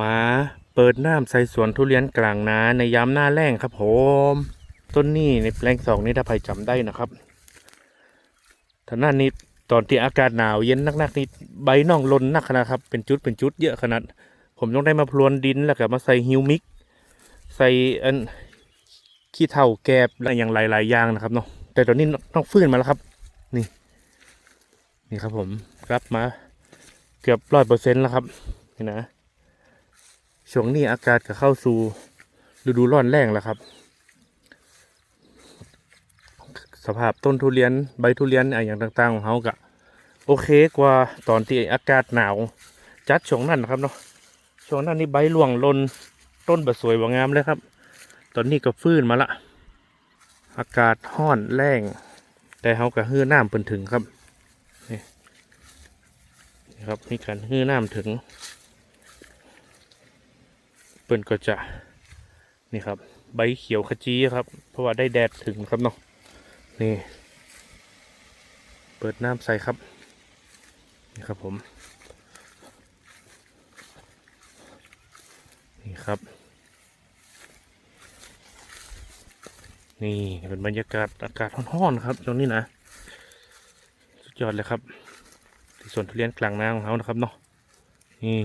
มาเปิดน้ำใส่สวนทุเรียนกลางนาในยามหน้าแล้งครับผมต้นนี้ในแปลงสองนี้ถ้าใครจำได้นะครับท่านั้นนี้ตอนที่อากาศหนาวเย็นนักๆนี่ใบน่องลนนักนาดครับ เป็นจุดเป็นจุดเยอะขนาด ผมต้องได้มาพรวนดินแล้วก็มาใส่ฮิวมิก ใส่อันขี้เถ้าแกบและอย่างหลายๆอย่างนะครับเนาะแต่ตอนนี้ต้องฟื้นมาแล้วครับ นี่ นี่ครับผมรับมา เกือบร้อยเปอร์เซ็นต์แล้วครับนี่นะ ช่วงนี้อากาศก็เข้าสู่ฤดูร้อนแรงแล้วครับ สภาพต้นทุเรียนใบทุเรียนอะไรอย่างต่าง ๆ ของเขาก็โอเคกว่าตอนที่อากาศหนาว จัดช่วงนั้นนะครับเนาะช่วงนั้นนี่ใบร่วงลนต้นบะสวยบะงามเลยครับ ตอนนี้ก็ฟื้นมาละ อากาศห้อนแรงแต่เขาก็ฮื้อน้ำเปินถึงครับนี่ครับมีการฮื้อน้ำถึง เปิ่นก็จะนี่ครับ ใบเขียวขจีครับ เพราะว่าได้แดดถึงครับเนาะนี่ เปิดน้ำใส่ครับ นี่ครับผม นี่ครับ นี่เป็นบรรยากาศอากาศร้อนๆครับตรงนี้นะ สุดยอดเลยครับที่สวนทุเรียนกลางนาของเขานะครับเนาะนี่